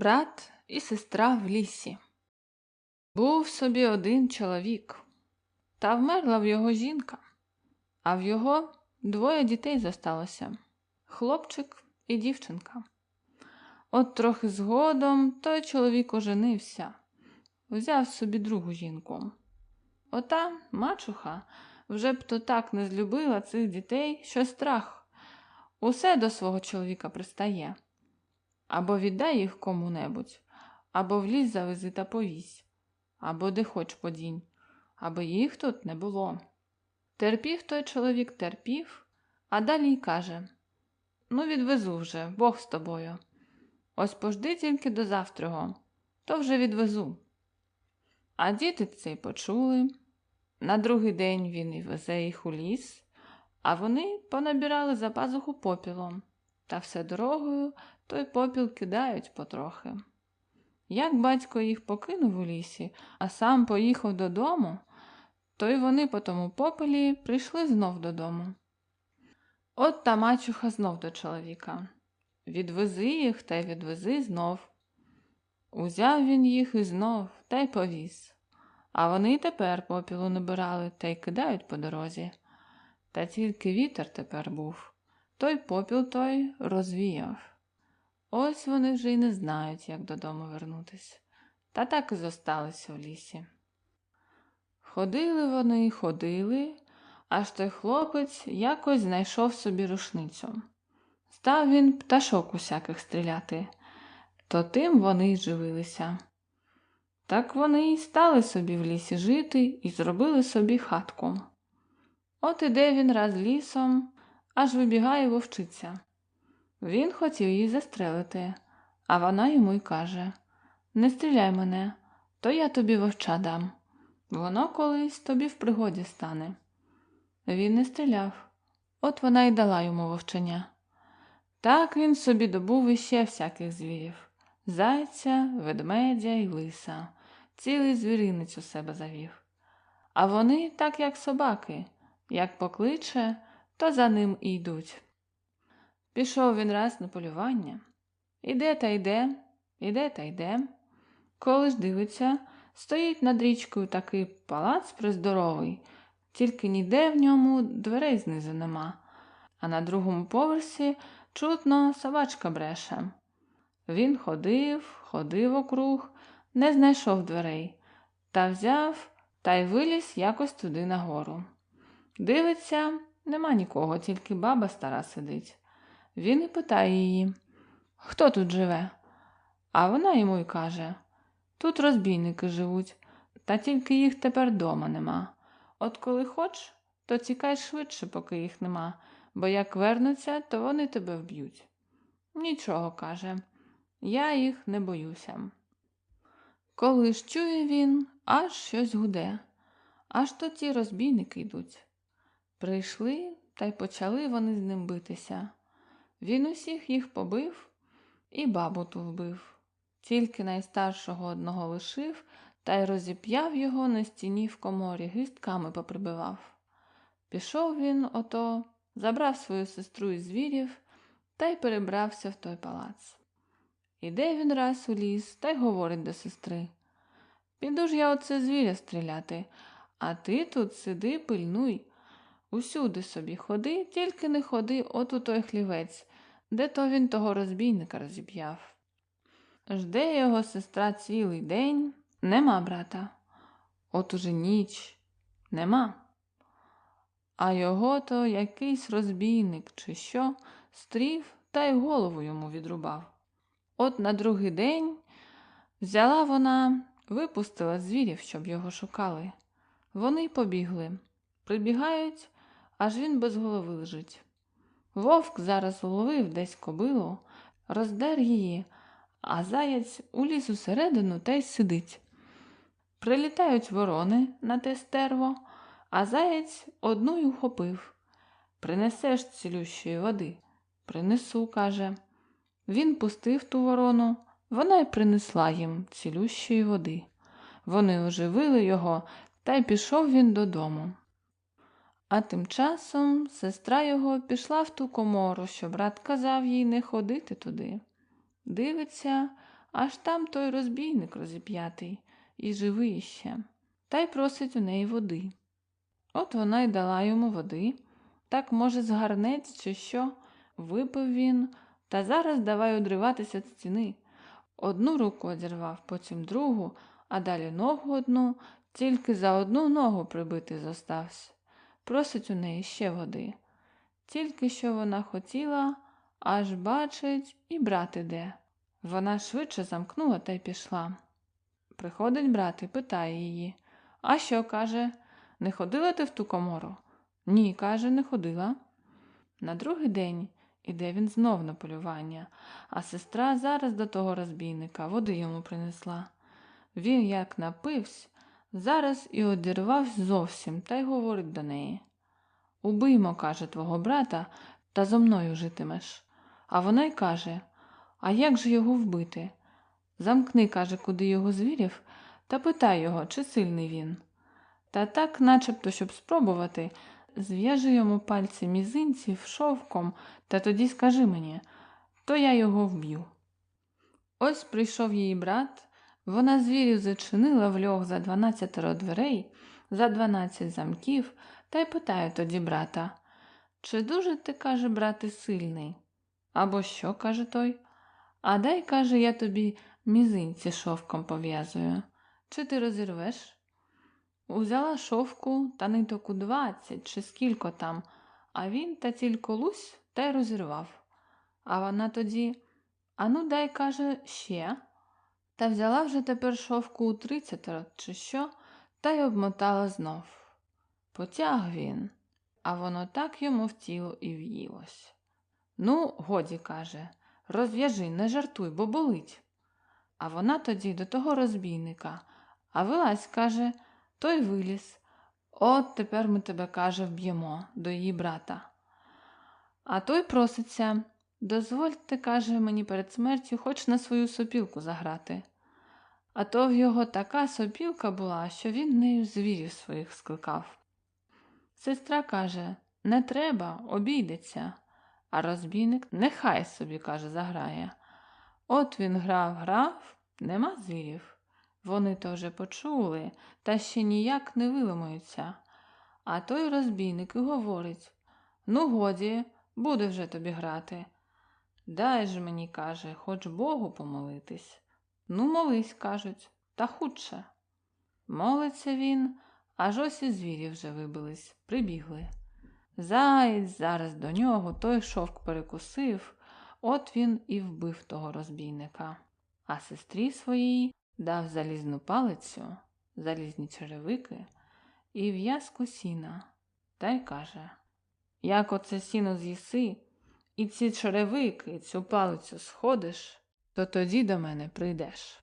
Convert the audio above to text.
Брат і сестра в лісі. Був собі один чоловік, та вмерла в його жінка, а в його двоє дітей зосталося хлопчик і дівчинка. От трохи згодом той чоловік оженився, взяв собі другу жінку. Ота мачуха вже б то так не злюбила цих дітей, що страх усе до свого чоловіка пристає. Або віддай їх кому-небудь, або в ліс завези та повісь, або де хоч подінь, аби їх тут не було. Терпів той чоловік терпів, а далі й каже Ну, відвезу вже, Бог з тобою. Ось пожди тільки до завтрого, то вже відвезу. А діти це й почули. На другий день він і везе їх у ліс, а вони понабирали за пазуху попілом, та все дорогою той попіл кидають потрохи. Як батько їх покинув у лісі, а сам поїхав додому, то й вони по тому попелі прийшли знов додому. От та мачуха знов до чоловіка. Відвези їх та й відвези знов. Узяв він їх і знов та й повіз. А вони й тепер попілу набирали та й кидають по дорозі. Та тільки вітер тепер був, той попіл той розвіяв. Ось вони вже й не знають, як додому вернутись, та так і зосталися в лісі. Ходили вони, ходили, аж той хлопець якось знайшов собі рушницю. Став він пташок усяких стріляти, то тим вони й живилися. Так вони й стали собі в лісі жити і зробили собі хатку. От іде він раз лісом, аж вибігає вовчиця. Він хотів її застрелити, а вона йому й каже Не стріляй мене, то я тобі вовча дам. Воно колись тобі в пригоді стане. Він не стріляв, от вона й дала йому вовчення. Так він собі добув іще всяких звірів зайця, ведмедя й лиса, цілий звіринець у себе завів. А вони, так як собаки, як покличе, то за ним і йдуть. Пішов він раз на полювання. Іде та йде, іде та йде. Коли ж дивиться, стоїть над річкою такий палац приздоровий, тільки ніде в ньому дверей знизу нема, а на другому поверсі чутно собачка бреше. Він ходив, ходив округ, не знайшов дверей, та взяв та й виліз якось туди нагору. Дивиться, нема нікого, тільки баба стара сидить. Він і питає її, хто тут живе? А вона йому й каже тут розбійники живуть, та тільки їх тепер дома нема. От коли хоч, то тікай швидше, поки їх нема, бо як вернуться, то вони тебе вб'ють. Нічого, каже, я їх не боюся. Коли ж чує він, аж щось гуде, аж то ті розбійники йдуть. Прийшли та й почали вони з ним битися. Він усіх їх побив і бабу ту вбив. Тільки найстаршого одного лишив та й розіп'яв його на стіні в коморі, гистками поприбивав. Пішов він ото, забрав свою сестру із звірів та й перебрався в той палац. Іде він раз у ліс та й говорить до сестри Піду ж я оце звіря стріляти, а ти тут сиди, пильнуй. Усюди собі ходи, тільки не ходи от у той хлівець, де то він того розбійника розіп'яв. Жде його сестра цілий день, нема брата. От уже ніч нема. А його то якийсь розбійник, чи що, стрів та й голову йому відрубав. От на другий день взяла вона, випустила звірів, щоб його шукали. Вони побігли. Прибігають, аж він без голови лежить. Вовк зараз уловив десь кобилу, роздер її, а заяць уліз усередину та й сидить. Прилітають ворони на те стерво, а заєць одну й ухопив. Принесеш цілющої води. Принесу, каже. Він пустив ту ворону, вона й принесла їм цілющої води. Вони оживили його, та й пішов він додому. А тим часом сестра його пішла в ту комору, що брат казав їй не ходити туди. Дивиться, аж там той розбійник розіп'ятий і живий ще, та й просить у неї води. От вона й дала йому води, так, може, з гарнець чи що, випив він, та зараз давай одриватися від стіни. Одну руку одірвав, потім другу, а далі ногу одну, тільки за одну ногу прибитий зостався. Просить у неї ще води. Тільки що вона хотіла, аж бачить, і брат іде. Вона швидше замкнула та й пішла. Приходить брат і питає її А що, каже, не ходила ти в ту комору? Ні, каже, не ходила. На другий день іде він знов на полювання, а сестра зараз до того розбійника води йому принесла. Він, як напився, зараз і одірвався зовсім та й говорить до неї. Убиймо, каже, твого брата, та зо мною житимеш. А вона й каже А як же його вбити? Замкни, каже, куди його звірів, та питай його, чи сильний він. Та так, начебто, щоб спробувати, зв'яжи йому пальці мізинців шовком, та тоді скажи мені, то я його вб'ю. Ось прийшов її брат, вона звірів зачинила в льох за дванадцятеро дверей, за дванадцять замків, та й питає тоді брата Чи дуже ти, каже, брате, сильний? Або що, каже той? А дай, каже, я тобі мізинці шовком пов'язую. Чи ти розірвеш? Узяла шовку та ниток у двадцять чи скілько там, а він та тільки лусь та й розірвав. А вона тоді Ану, дай, каже, ще. Та взяла вже тепер шовку у тридцятеро, чи що, та й обмотала знов. Потяг він, а воно так йому в тіло і в'їлось. Ну, годі, каже, розв'яжи, не жартуй, бо болить. А вона тоді до того розбійника, а вилазь, каже, той виліз. От тепер ми тебе, каже, вб'ємо до її брата. А той проситься, дозвольте, каже, мені перед смертю хоч на свою сопілку заграти. А то в його така сопілка була, що він нею звірів своїх скликав. Сестра каже не треба, обійдеться, а розбійник нехай собі, каже, заграє. От він грав, грав, нема звірів. Вони то вже почули, та ще ніяк не виламуються. А той розбійник і говорить Ну, годі, буде вже тобі грати. Дай ж мені, каже, хоч Богу помолитись. Ну, молись, кажуть, та худше. Молиться він, аж ось і звірі вже вибились, прибігли. Заєць зараз до нього той шовк перекусив, от він і вбив того розбійника, а сестрі своїй дав залізну палицю, залізні черевики і в'язку сіна, та й каже Як оце сіно з'їси, і ці черевики, і цю палицю сходиш, то тоді до мене прийдеш.